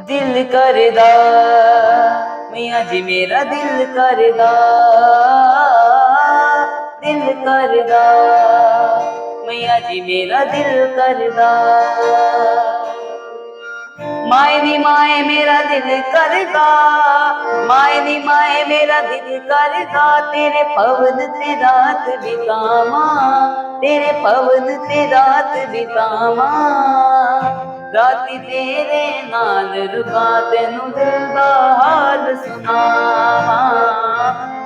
ਦਿਲ ਕਰਦਾ। ਮੀਆਂ ਜੀ ਮੇਰਾ ਦਿਲ ਕਰਦਾ। ਦਿਲ ਕਰਦਾ। ਮੀਆਂ ਜੀ ਮੇਰਾ ਦਿਲ ਕਰਦਾ। ਮਾਏ ਨੀ ਮਾਏ ਮੇਰਾ ਦਿਲ ਕਰਦਾ। ਮਾਏ ਨੀ ਮਾਏ ਮੇਰਾ ਦਿਲ ਕਰਦਾ। ਤੇਰੇ ਪਵਨ ਤੇ ਰਾਤ ਬਿਤਾਵਾਂ। ਤੇਰੇ ਪਵਨ ਤੇ ਰਾਤ ਬਿਤਾਵਾਂ। ਰਾਤੀ ਤੇਰੇ ਨਾਲ ਰੁਕਾ ਤੈਨੂੰ ਦਿਲ ਦਾ ਹਾਲ ਸੁਣਾਵਾਂ।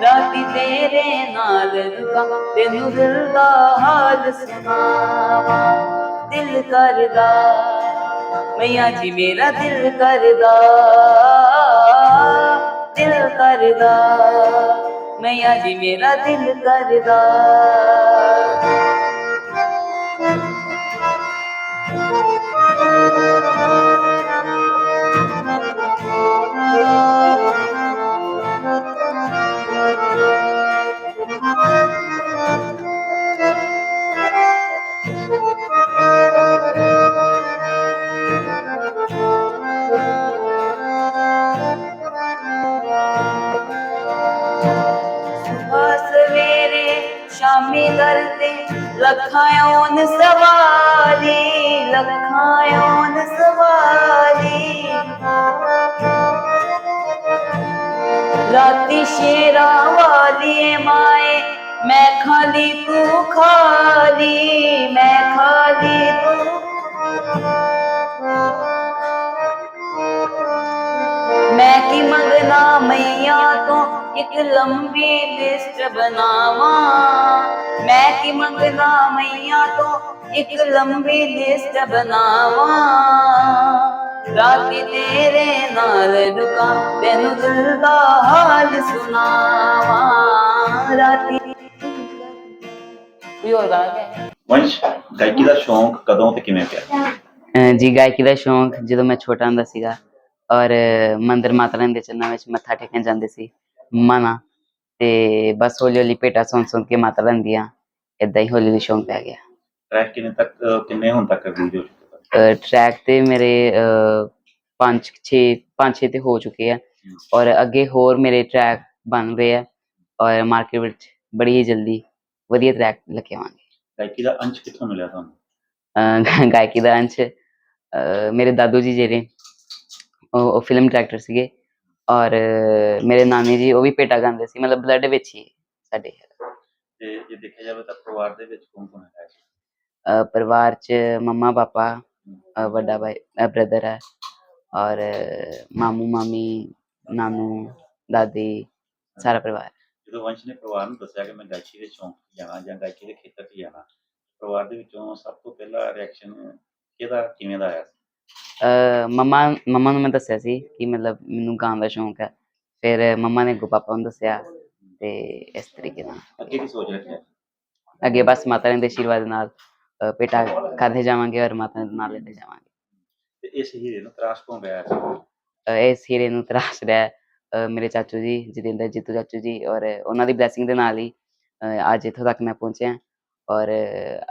ਰਾਤੀ ਤੇਰੇ ਨਾਲ ਰੁਕਾ ਤੈਨੂੰ ਦਿਲ ਦਾ ਹਾਲ ਸੁਣਾਵਾਂ। ਦਿਲ ਕਰਦਾ, ਮਈਆ ਜੀ ਮੇਰਾ ਦਿਲ ਕਰਦਾ। ਦਿਲ ਕਰਦਾ, ਮਈਆ ਜੀ ਮੇਰਾ ਦਿਲ ਕਰਦਾ। ਸ਼ਾਮੀ ਦਰਦੇ ਲੱਖਾਂ ਓਨ ਸਵਾਰੀ ਲੱਖਾਂ ਸਵਾਰੀ ਰਾਤੀ ਸ਼ੇਰਾ ਵਾਲੀ ਮਾਏ, ਮੈਂ ਖਾਲੀ ਤੂੰ ਖਾਲੀ, ਮੈਂ ਖਾਲੀ ਤੂੰ। ਮੈਂ ਕੀ ਮੰਗਣਾ ਮਈਆ ਇੱਕ ਲੰਬੀ ਲਿਸਟ ਬਣਾਵਾਂ। ਮੈਂ ਕੀ ਮੰਗਣਾ ਮਈਆ ਤੋਂ ਇੱਕ ਲੰਬੀ ਲਿਸਟ ਬਣਾਵਾਂ। ਰਾਤੀ ਤੇਰੇ ਨਾਲ ਰੁਕਾਂ ਤੈਨੂੰ ਦਿਲ ਦਾ ਹਾਲ ਸੁਣਾਵਾਂ। ਰਾਤੀ ਕੋਈ ਹੋਰ ਗਾ ਕੇ ਵੰਸ਼ ਗਾਇਕੀ ਦਾ ਸ਼ੌਂਕ ਕਦੋਂ ਤੇ ਕਿਵੇਂ ਪਿਆ? ਜੀ ਗਾਇਕੀ ਦਾ ਸ਼ੌਂਕ ਜਦੋਂ ਮੈਂ ਛੋਟਾ ਹੁੰਦਾ ਸੀਗਾ ਔਰ ਮੰਦਰ ਮਾਤਾ ਰਾਣੀ ਦੇ ਚਰਨਾਂ ਵਿੱਚ ਮੱਥਾ ਟੇਕਣ ਜਾਂਦੇ ਸੀ ਮਨਾ। ਤੇ ਬਸ ਹੌਲੀ ਹੌਲੀ ਭੇਟਾ ਸੁਣ ਸੁਣ ਕੇ ਮਾਤਾ ਰਾਣੀ ਦੀਆਂ ਇਦਾਂ ਹੀ ਹੌਲੀ ਹੌਲੀ ਸ਼ੌਂਕ ਪੈ ਗਿਆ। ਟਰੈਕ ਕਿੰਨੇ ਤੱਕ ਕਿੰਨੇ ਹੁਣ ਤੱਕ ਰਿਲੀਜ਼ ਹੋ ਚੁੱਕੇ ਟਰੈਕ ਤੇ ਮੇਰੇ 5 6 5 6 ਤੇ ਹੋ ਚੁੱਕੇ ਆ। ਔਰ ਅੱਗੇ ਹੋਰ ਮੇਰੇ ਟਰੈਕ ਬਣ ਰਹੇ ਆ। ਔਰ ਮਾਰਕੀਟ ਵਿੱਚ ਬੜੀ ਹੀ ਜਲਦੀ ਵਧੀਆ ਟਰੈਕ ਲੈ ਕੇ ਆਵਾਂਗੇ ਗਾਇਕੀ ਦਾ ਅੰਸ਼ ਕਿੱਥੋਂ ਮਿਲਿਆ ਤੁਹਾਨੂੰ? ਅਹ ਗਾਇਕੀ ਦਾ ਅੰਸ਼ ਅਹ ਮੇਰੇ ਦਾਦੂ ਜੀ ਜਿਹੜੇ ਉਹ ਫਿਲਮ ਡਾਇਰੈਕਟਰ ਸੀਗੇ। ਔਰ ਮੇਰੇ ਨਾਨੀ ਜੀ ਉਹ ਵੀ ਪੇਟਾ ਗਾਉਂਦੇ ਸੀ ਮਤਲਬ ਬਲੱਡ ਵਿੱਚ ਹੀ ਸਾਡੇ। ਤੇ ਜੇ ਦੇਖਿਆ ਜਾਵੇ ਤਾਂ ਪਰਿਵਾਰ ਦੇ ਵਿੱਚ ਕੌਣ ਕੌਣ ਹੈ ਅਹ ਪਰਿਵਾਰ ਚ ਮੰਮਾ ਪਾਪਾ ਅਹ ਵੱਡਾ ਭਾਈ ਬ੍ਰਦਰ ਹੈ। ਔਰ ਮਾਮੂ ਮਾਮੀ ਨਾਨੂ ਦਾਦੀ ਸਾਰਾ ਪਰਿਵਾਰ। ਜਦੋਂ ਵੰਸ਼ ਨੇ ਪਰਿਵਾਰ ਨੂੰ ਦੱਸਿਆ ਕਿ ਮੈਂ ਗਾਇਕੀ ਦੇ ਸ਼ੌਂਕ 'ਚ ਜਾਣਾ ਜਾਂ ਗਾਇਕੀ ਦੇ ਖੇਤਰ 'ਚ ਜਾਣਾ ਪਰਿਵਾਰ ਦੇ ਵਿੱਚੋਂ ਸਭ ਤੋਂ ਪਹਿਲਾ ਰਿਐਕਸ਼ਨ ਕਿਹਦਾ ਕਿਵੇਂ ਦਾ ਆਇਆ ਸੀ? ਮੰਮਾ ਮੰਮਾ ਨੂੰ ਮੈਂ ਦੱਸਿਆ ਸੀ ਕਿ ਮਤਲਬ ਮੈਨੂੰ ਗਾਉਣ ਦਾ ਸ਼ੌਂਕ ਹੈ। ਫਿਰ ਮੰਮਾ ਨੇ ਅੱਗੋਂ ਪਾਪਾ ਨੂੰ ਦੱਸਿਆ ਤੇ ਇਸ ਤਰੀਕੇ ਨਾਲ ਅੱਗੇ ਕੀ ਸੋਚ ਰੱਖਿਆ? ਅੱਗੇ ਬਸ ਮਾਤਾ ਰਾਣੀ ਦੇ ਆਸ਼ੀਰਵਾਦ ਨਾਲ ਪੇਟਾ ਕਰਦੇ ਜਾਵਾਂਗੇ ਔਰ ਮਾਤਾ ਦੇ ਨਾਲ ਲੈਂਦੇ ਜਾਵਾਂਗੇ। ਤੇ ਇਸ ਹੀਰੇ ਨੂੰ ਤਰਾਸ਼ ਸੀ ਅਹ ਇਸ ਹੀਰੇ ਨੂੰ ਤਰਾਸ਼ ਰਿਹਾ ਹੈ, ਮੇਰੇ ਚਾਚੂ ਜੀ ਜਤਿੰਦਰ ਜੀਤੂ ਚਾਚੂ ਜੀ ਔਰ ਉਹਨਾਂ ਦੀ ਬਲੇਸਿੰਗ ਦੇ ਨਾਲ ਹੀ ਅੱਜ ਇੱਥੋਂ ਤੱਕ ਮੈਂ ਪਹੁੰਚਿਆ ਔਰ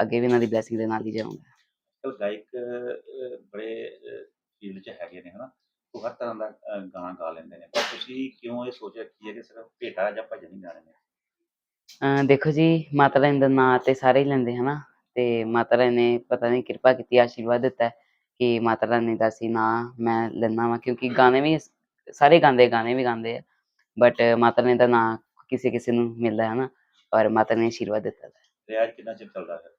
ਅੱਗੇ ਵੀ ਉਹਨਾਂ ਦੀ ਬਲੇਸਿੰਗ ਦੇ ਨਾਲ ਹੀ ਜਾਊਂਗਾ। ਚਲ ਗਾਇਕ ਬੜੇ ਫੀਲਡ 'ਚ ਹੈਗੇ ਨੇ ਹਨਾ? ਉਹ ਹਰ ਤਰ੍ਹਾਂ ਦਾ ਗਾਣਾ ਗਾ ਲੈਂਦੇ ਨੇ। ਪਰ ਤੁਸੀਂ ਕਿਉਂ ਇਹ ਸੋਚ ਰੱਖੀ ਹੈ ਕਿ ਸਿਰਫ ਭੇਟਾ ਜਾਂ ਭਜਨ ਹੀ ਗਾਣੇ ਨੇ? ਅਹ ਦੇਖੋ ਜੀ ਮਾਤਾ ਰਾਣੀ ਦਾ ਨਾਂ ਤੇ ਸਾਰੇ ਹੀ ਲੈਂਦੇ ਹਨਾ? ਤੇ ਮਾਤਾ ਰਾਣੀ ਨੇ ਪਤਾ ਨਹੀਂ ਕਿਰਪਾ ਕੀਤੀ ਆਸ਼ੀਰਵਾਦ ਦਿੱਤਾ ਹੈ ਕਿ ਮਾਤਾ ਰਾਣੀ ਦਾ ਸੀ ਨਾਂ ਮੈਂ ਲੈਣਾ ਵਾ ਕਿਉਂਕਿ ਗਾਣੇ ਵੀ ਸ- ਸਾਰੇ ਗਾਉਂਦੇ ਗਾਣੇ ਵੀ ਗਾਉਂਦੇ ਆ। ਬਟ ਮਾਤਾ ਰਾਣੀ ਦਾ ਨਾਂ ਕਿਸੇ ਕਿਸੇ ਨੂੰ ਮਿਲਦਾ ਹੈ ਨਾ ਔਰ ਮਾਤਾ ਨੇ ਆਸ਼ੀਰਵਾਦ ਦਿੱਤਾ। ਹੈ ਰਿਆਜ਼ ਕਿੰਨਾ ਚਿਰ ਚੱਲਦਾ ਹੈ?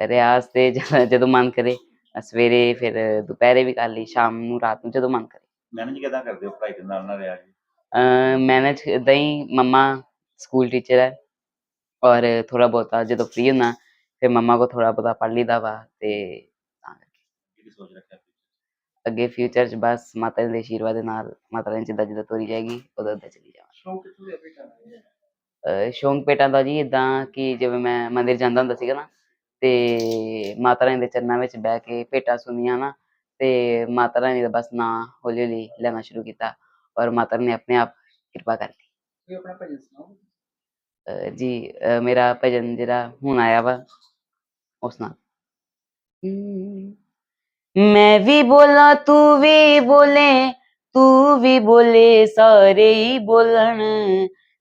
ਰਿਆਜ਼ ਤੇ ਜਦ- ਜਦੋਂ ਮਨ ਕਰੇ ਸਵੇਰੇ ਫਿਰ ਦੁਪਹਿਰੇ ਵੀ ਕਰ ਲਈ ਸ਼ਾਮ ਨੂੰ ਰਾਤ ਨੂੰ ਜਦੋਂ ਮਨ ਕਰੇ। ਮੈਨੇਜ ਕਿਦਾਂ ਕਰਦੇ ਹੋ ਪੜ੍ਹਾਈ ਦੇ ਨਾਲ ਨਾਲ ਰਿਆਜ਼? ਮੈਨੇਜ ਇਦਾਂ ਹੀ ਮੰਮਾ ਸਕੂਲ ਟੀਚਰ ਹੈ ਔਰ ਥੋੜਾ ਬਹੁਤਾ ਜਦੋਂ ਫ੍ਰੀ ਹੁੰਦਾ ਫਿਰ ਮੰਮਾ ਕੋ ਥੋੜਾ ਬਹੁਤਾ ਪੜ੍ਹ ਲਈਦਾ ਵਾ ਤੇ ਤਾਂ ਕਰਕੇ। ਕੀ ਸੋਚ ਰੱਖਿਆ ਅੱਗੇ ਫਿਊਚਰ 'ਚ ਬਸ ਮਾਤਾ ਜੀ ਦੇ ਆਸ਼ੀਰਵਾਦ ਦੇ ਨਾਲ ਮਾਤਾ ਰਾਣੀ ਜਿੱਦਾਂ ਜਿੱਦਾਂ ਤੋਰੀ ਜਾਏਗੀ ਉਦੋਂ ਉਦੋਂ ਚਲੀ ਜਾਵਾਂ ਸ਼ੌਂਕ ਕਿੱਥੋਂ ਭੇਟਾ ਅਹ ਸ਼ੌਂਕ ਪੇਟਾਂ ਦਾ ਜੀ ਇਦਾਂ ਕਿ ਜਿਵੇਂ ਮੈਂ ਮੰਦਿਰ ਜਾਂਦਾ ਹੁੰਦਾ ਸੀਗਾ ਨਾ ਤੇ ਮਾਤਾ ਰਾਣੀ ਦੇ ਚਰਨਾਂ ਵਿੱਚ ਬਹਿ ਕੇ ਭੇਟਾਂ ਸੁਣੀਆਂ ਨਾ ਤੇ ਮਾਤਾ ਰਾਣੀ ਦਾ ਬਸ ਨਾਂ ਹੌਲੀ ਹੌਲੀ ਲੈਣਾ ਸ਼ੁਰੂ ਕੀਤਾ ਔਰ ਮਾਤਾ ਰਾਣੀ ਨੇ ਆਪਣੇ ਆਪ ਕਿਰਪਾ ਆਪਣਾ ਭਜਨ ਸੁਣਾਓ? ਅਹ ਜੀ ਅਹ ਮੇਰਾ ਭਜਨ ਜਿਹੜਾ ਹੁਣ ਆਇਆ ਵਾ ਉਸ ਨਾਲ ਮੈਂ ਵੀ ਬੋਲਾਂ ਤੂੰ ਵੀ ਬੋਲੇ ਤੂੰ ਵੀ ਬੋਲੇ ਸਾਰੇ ਹੀ ਬੋਲਣ।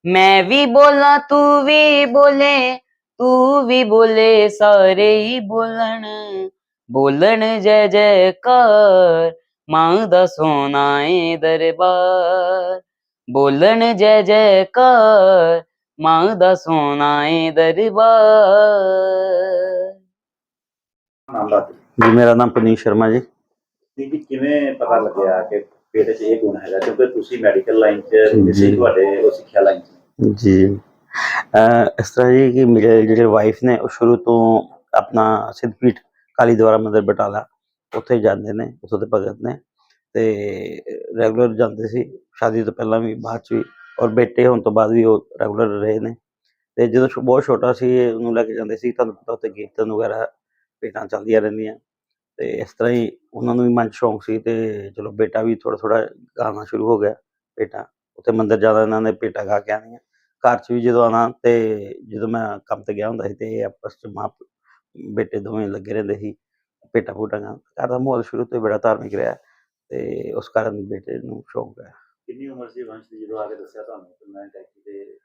ਮੈਂ ਵੀ ਬੋਲਾਂ ਤੂੰ ਵੀ ਬੋਲੇ ਤੂੰ ਵੀ ਬੋਲੇ ਸਾਰੇ ਹੀ ਬੋਲਣ। ਬੋਲਣ ਜੈ ਜੈਕਾਰ ਮਾਂ ਦਾ ਸੋਨਾ ਏ ਦਰਬਾਰ। ਬੋਲਣ ਜੈ ਜੈਕਾਰ ਮਾਂ ਦਾ ਸੋਨਾ ਏ ਦਰਬਾਰ। ਨਾਮ ਦਾ। ਜੀ ਮੇਰਾ ਨਾਮ ਪਨੀਸ਼ ਸ਼ਰਮਾ ਜੀ। ਜੀ ਕਿਵੇਂ ਪਤਾ ਲੱਗਿਆ ਕਿ ਪੇਟ 'ਚ ਇਹ ਗੁਣ ਹੈਗਾ? ਕਿਉਂਕਿ ਤੁਸੀਂ ਮੈਡੀਕਲ ਲਾਈਨ 'ਚ ਜੀ। ਸੀ ਤੁਹਾਡੇ ਉਹ ਸਿੱਖਿਆ ਲਾਈਨ 'ਚ। ਜੀ। ਇਸ ਤਰ੍ਹਾਂ ਜੀ ਕਿ ਮੇਰੇ ਜਿਹੜੇ ਵਾਈਫ ਨੇ, ਉਹ ਸ਼ੁਰੂ ਤੋਂ ਆਪਣਾ ਸਿੱਧਪੀਠ ਕਾਲੀ ਦੁਆਰਾ ਮੰਦਿਰ ਬਟਾਲਾ, ਉੱਥੇ ਜਾਂਦੇ ਨੇ, ਉੱਥੋਂ ਦੇ ਭਗਤ ਨੇ ਤੇ ਰੈਗੂਲਰ ਜਾਂਦੇ ਸੀ। ਸ਼ਾਦੀ ਤੋਂ ਪਹਿਲਾਂ ਵੀ, ਬਾਅਦ ਚ ਵੀ ਔਰ ਬੇਟੇ ਹੋਣ ਤੋਂ ਬਾਅਦ ਵੀ ਉਹ ਰੈਗੂਲਰ ਰਹੇ ਨੇ। ਤੇ ਜਦੋਂ ਬਹੁਤ ਛੋਟਾ ਸੀ, ਉਹਨੂੰ ਲੈ ਕੇ ਜਾਂਦੇ ਸੀ, ਤੁਹਾਨੂੰ ਪਤਾ ਉੱਥੇ ਕੀਰਤਨ ਵਗੈਰਾ ਭੇਟਾਂ ਚੱਲਦੀਆਂ ਰਹਿੰਦੀਆਂ। ਤੇ ਇਸ ਤਰ੍ਹਾਂ ਹੀ ਉਹਨਾਂ ਨੂੰ ਵੀ ਮਨ 'ਚ ਸ਼ੌਂਕ ਸੀ ਤੇ ਚਲੋ ਬੇਟਾ ਵੀ ਥੋੜਾ ਥੋੜਾ ਗਾਣਾ ਸ਼ੁਰੂ ਹੋ ਗਿਆ ਭੇਟਾਂ। ਉੱਥੇ ਮੰਦਰ ਜ਼ਿਆਦਾ ਇਹਨਾਂ ਨੇ ਭੇਟਾਂ ਗਾ ਕੇ ਆਉਣੀਆਂ। ਘਰ 'ਚ ਵੀ ਜਦੋਂ ਆਉਣਾ ਤੇ ਜਦੋਂ ਮੈਂ ਕੰਮ ਤੇ ਗਿਆ ਹੁੰਦਾ ਸੀ ਤੇ ਇਹ ਆਪਸ 'ਚ ਮਾਂ ਬੇਟੇ ਦੋਵੇਂ ਲੱਗੇ ਰਹਿੰਦੇ ਸੀ ਭੇਟਾਂ ਗਾਉਣ ਘਰ ਦਾ ਮਾਹੌਲ ਸ਼ੁਰੂ ਤੋਂ ਹੀ ਬੜਾ ਧਾਰਮਿਕ ਰਿਹਾ ਤੇ ਉਸ ਕਾਰਨ ਬੇਟੇ ਨੂੰ ਸ਼ੌਂਕ ਹੈ ਕਿੰਨੀ ਉਮਰ ਸੀ ਵੰਸ਼ ਦੀ ਜਦੋਂ ਆ ਕੇ ਦੱਸਿਆ ਤੁਹਾਨੂੰ ਕਿ ਮੈਂ ਗਾਇਕੀ ਦੇ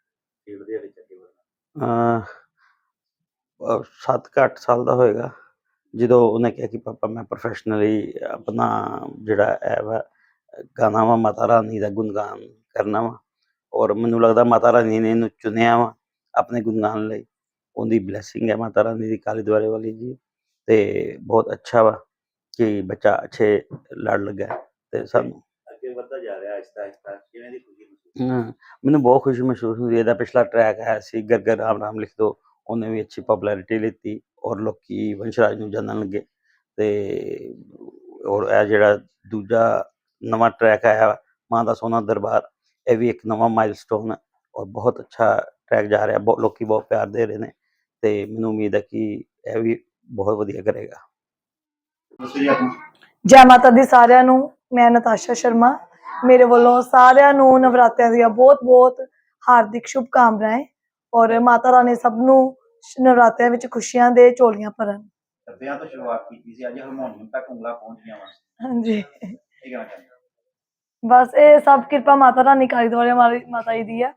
ਫੀਲਡ ਦੇ ਵਿੱਚ ਅੱਗੇ ਵਧਣਾ? ਅਹ ਸੱਤ ਕੁ ਅੱਠ ਸਾਲ ਦਾ ਹੋਏਗਾ। ਜਦੋਂ ਉਹਨੇ ਕਿਹਾ ਕਿ ਪਾਪਾ ਮੈਂ ਪ੍ਰੋਫੈਸ਼ਨਲੀ ਆਪਣਾ ਜਿਹੜਾ ਹੈ ਵਾ ਗਾਣਾ ਵਾ ਮਾਤਾ ਰਾਣੀ ਦਾ ਗੁਣਗਾਨ ਕਰਨਾ ਵਾ। ਔਰ ਮੈਨੂੰ ਲੱਗਦਾ ਮਾਤਾ ਰਾਣੀ ਨੇ ਇਹਨੂੰ ਚੁਣਿਆ ਵਾ ਆਪਣੇ ਗੁਣਗਾਨ ਲਈ। ਉਹਦੀ ਬਲੇਸਿੰਗ ਹੈ ਮਾਤਾ ਰਾਣੀ ਦੀ ਕਾਲੀ ਦੁਆਰੇ ਵਾਲੀ ਜੀ। ਤੇ ਬਹੁਤ ਅੱਛਾ ਵਾ ਕਿ ਬੱਚਾ ਅੱਛੇ ਲੜ ਲੱਗਾ ਹੈ ਤੇ ਸਾਨੂੰ ਅੱਗੇ ਵੱਧਦਾ ਜਾ ਰਿਹਾ ਆਹਿਸਤਾ ਆਹਿਸਤਾ। ਕਿਵੇਂ ਦੀ ਖੁਸ਼ੀ ਮਹਿਸੂਸ ਹਾਂ, ਮੈਨੂੰ ਬਹੁਤ ਖੁਸ਼ੀ ਮਹਿਸੂਸ ਹੁੰਦੀ ਹੈ। ਇਹਦਾ ਪਿਛਲਾ ਟਰੈਕ ਆਇਆ ਸੀ ਗਰ ਗਰ ਰਾਮ ਰਾਮ ਲਿਖ ਦੋ। ਉਹਨੇ ਵੀ ਅੱਛੀ ਪਪੂਲੈਰਿਟੀ ਲਿੱਤੀ ਔਰ ਲੋਕੀ ਵੰਸ਼ਰਾਜ ਨੂੰ ਜਾਣਨ ਲੱਗੇ। ਤੇ ਔਰ ਇਹ ਜਿਹੜਾ ਦੂਜਾ ਨਵਾਂ ਟਰੈਕ ਆਇਆ ਮਾਂ ਦਾ ਸੋਨਾ ਦਰਬਾਰ ਇਹ ਵੀ ਇੱਕ ਨਵਾਂ ਮਾਈਲਸਟੋਨ ਹੈ ਔਰ ਬਹੁਤ ਅੱਛਾ ਟਰੈਕ ਜਾ ਰਿਹਾ ਬਹੁਤ ਲੋਕੀ ਬਹੁਤ ਪਿਆਰ ਦੇ ਰਹੇ ਨੇ ਤੇ ਮੈਨੂੰ ਉਮੀਦ ਹੈ ਕਿ ਇਹ ਵੀ ਬਹੁਤ ਵਧੀਆ ਕਰੇਗਾ। ਜੀ ਮਾਤਾ ਦੀ ਸਾਰਿਆਂ ਨੂੰ ਮੈਂ ਨਤਾਸ਼ਾ ਸ਼ਰਮਾ। ਮੇਰੇ ਵੱਲੋਂ ਸਾਰਿਆਂ ਨੂੰ ਨਵਰਾਤਰਿਆਂ ਦੀਆਂ ਬਹੁਤ-ਬਹੁਤ ਹਾਰਦਿਕ ਸ਼ੁਭ ਕਾਮਨਾਵਾਂ ਔਰ ਮਾਤਾ ਰਾਣੀ ਸਭ ਨੂੰ ਨਵਰਾਤਰਿਆਂ ਵਿੱਚ ਖੁਸ਼ੀਆਂ ਦੇ ਝੋਲੀਆਂ ਭਰਨ। ਸੱਦਿਆਂ ਤੋਂ ਸ਼ੁਰੂਆਤ ਕੀਤੀ ਸੀ ਅੱਜ ਹਾਰਮੋਨੀਅਮ ਤੱਕ ਉਂਗਲਾਂ ਪਹੁੰਚ ਗਈਆਂ ਵਾ। ਹਾਂਜੀ। ਇਹ ਹੋ? ਬਸ ਇਹ ਸਭ ਕਿਰਪਾ ਮਾਤਾ ਰਾਣੀ ਕਾਲੀ ਦੁਆਰੇ ਵਾਲੀ ਮਾਤਾ ਜੀ ਦੀ ਹੈ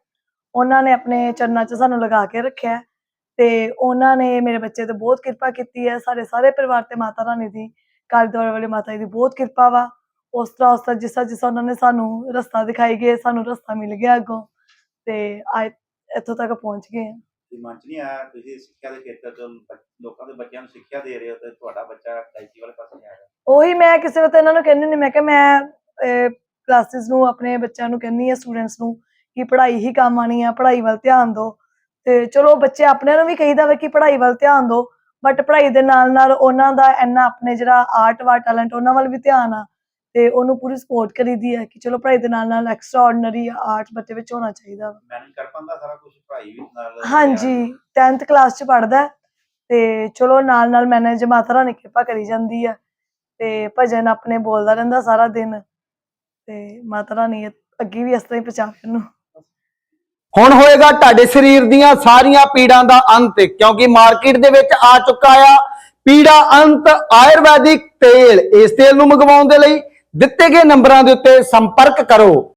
ਉਹਨਾਂ ਨੇ ਆਪਣੇ ਚਰਨਾਂ 'ਚ ਸਾਨੂੰ ਲਗਾ ਕੇ ਰੱਖਿਆ ਤੇ ਉਹਨਾਂ ਨੇ ਮੇਰੇ ਬੱਚੇ ਤੇ ਬਹੁਤ ਕਿਰਪਾ ਕੀਤੀ ਹੈ। ਸਾਡੇ ਸਾਰੇ ਪਰਿਵਾਰ ਤੇ ਮਾਤਾ ਰਾਣੀ ਦੀ ਕਾਲੀ ਦੁਆਰੇ ਵਾਲੀ ਮਾਤਾ ਜੀ ਦੀ ਬਹੁਤ ਕਿਰਪਾ ਵਾ। ਉਸ ਤਰ੍ਹਾਂ ਉਸ ਤਰ੍ਹਾਂ ਜਿਸ ਜਿਸ ਉਹਨਾਂ ਨੇ ਸਾਨੂੰ ਰਸਤਾ ਦਿਖਾਈ ਗਏ ਸਾਨੂੰ ਰਸਤਾ ਮਿਲ ਗਿਆ ਅੱਗੋਂ ਤੇ ਅੱਜ ਇੱਥੋਂ ਤੱਕ ਪਹੁੰਚ ਗਏ ਹਾਂ। ਕਿ ਮਨ 'ਚ ਨਹੀਂ ਆਇਆ? ਤੁਸੀਂ ਸਿੱਖਿਆ ਦੇ ਖੇਤਰ ਬ- ਲੋਕਾਂ ਦੇ ਬੱਚਿਆਂ ਨੂੰ ਸਿੱਖਿਆ ਦੇ ਰਹੇ ਹੋ ਤੇ ਤੁਹਾਡਾ ਬੱਚਾ ਗਾਇਕੀ ਵਾਲੇ ਪਾਸੇ ਆ ਰਿਹਾ? ਉਹੀ ਮੈਂ ਕਿਸੇ ਵੇਲੇ ਤਾਂ ਇਹਨਾਂ ਨੂੰ ਕਹਿੰਦੀ ਹੁੰਦੀ ਮੈਂ ਕਿਹਾ ਮੈਂ ਕਲਾਸਿਸ ਨੂੰ ਆਪਣੇ ਬੱਚਿਆਂ ਨੂੰ ਕਹਿੰਦੀ ਆ ਸਟੂਡੈਂਟਸ ਨੂੰ ਕਿ ਪੜ੍ਹਾਈ ਹੀ ਕੰਮ ਆਣੀ ਆ ਪੜ੍ਹਾਈ ਵੱਲ ਧਿਆਨ ਦਿਓ। ਤੇ ਚਲੋ ਬੱਚੇ ਆਪਣਿਆਂ ਨੂੰ ਵੀ ਕਹੀਦਾ ਵਾ ਕਿ ਪੜ੍ਹਾਈ ਵੱਲ ਧਿਆਨ ਦਿਓ ਬਟ ਪੜ੍ਹਾਈ ਦੇ ਨਾਲ ਨਾਲ ਉਹਨਾਂ ਦਾ ਇੰਨਾ ਆਪਣੇ ਜਿਹੜਾ ਆਰਟ ਵਾ ਟੈਲੈਂਟ ਉਹਨਾਂ ਵੱਲ ਵੀ ਧਿਆਨ ਆ ਤੇ ਉਹਨੂੰ ਪੂਰੀ ਸਪੋਰਟ ਕਰੀਦੀ ਹੈ ਕਿ ਚਲੋ ਪੜ੍ਹਾਈ ਦੇ ਨਾਲ ਨਾਲ ਐਕਸਟਰਾ ਆਰਡੀਨਰੀ ਆਰਟ ਬੱਚੇ ਵਿੱਚ ਹੋਣਾ ਚਾਹੀਦਾ ਵਾ। ਮੈਨੇਜ ਕਰ ਪਾਉਂਦਾ ਸਾਰਾ ਕੁਝ ਪੜ੍ਹਾਈ ਵੀ ਨਾਲ ਹਾਂਜੀ 10th ਕਲਾਸ ਚ ਪੜਦਾ ਤੇ ਚਲੋ ਨਾਲ ਨਾਲ ਮੈਨੇਜ ਮਾਤਾ ਰਾਣੀ ਕਿਰਪਾ ਕਰੀ ਜਾਂਦੀ ਆ ਤੇ ਭਜਨ ਆਪਣੇ ਬੋਲਦਾ ਰਹਿੰਦਾ ਸਾਰਾ ਦਿਨ। ਤੇ ਮਾਤਾ ਰਾਣੀ ਅੱਗੇ ਵੀ ਇਸ ਤਰ੍ਹਾਂ ਹੀ ਪਹੁੰਚਾਵੇ ਉਹਨੂੰ ਹੁਣ ਹੋਏਗਾ ਤੁਹਾਡੇ ਸਰੀਰ ਦੀਆਂ ਸਾਰੀਆਂ ਪੀੜਾਂ ਦਾ ਅੰਤ, ਕਿਉਂਕਿ ਮਾਰਕੀਟ ਦੇ ਵਿੱਚ ਆ ਚੁੱਕਾ ਆ ਪੀੜਾ ਅੰਤ, ਆਯੁਰਵੈਦਿਕ ਤੇਲ। ਇਸ ਤੇਲ ਨੂੰ ਮੰਗਵਾਉਣ ਦੇ ਲਈ ਦਿੱਤੇ ਗਏ ਨੰਬਰਾਂ ਦੇ ਉੱਤੇ ਸੰਪਰਕ ਕਰੋ।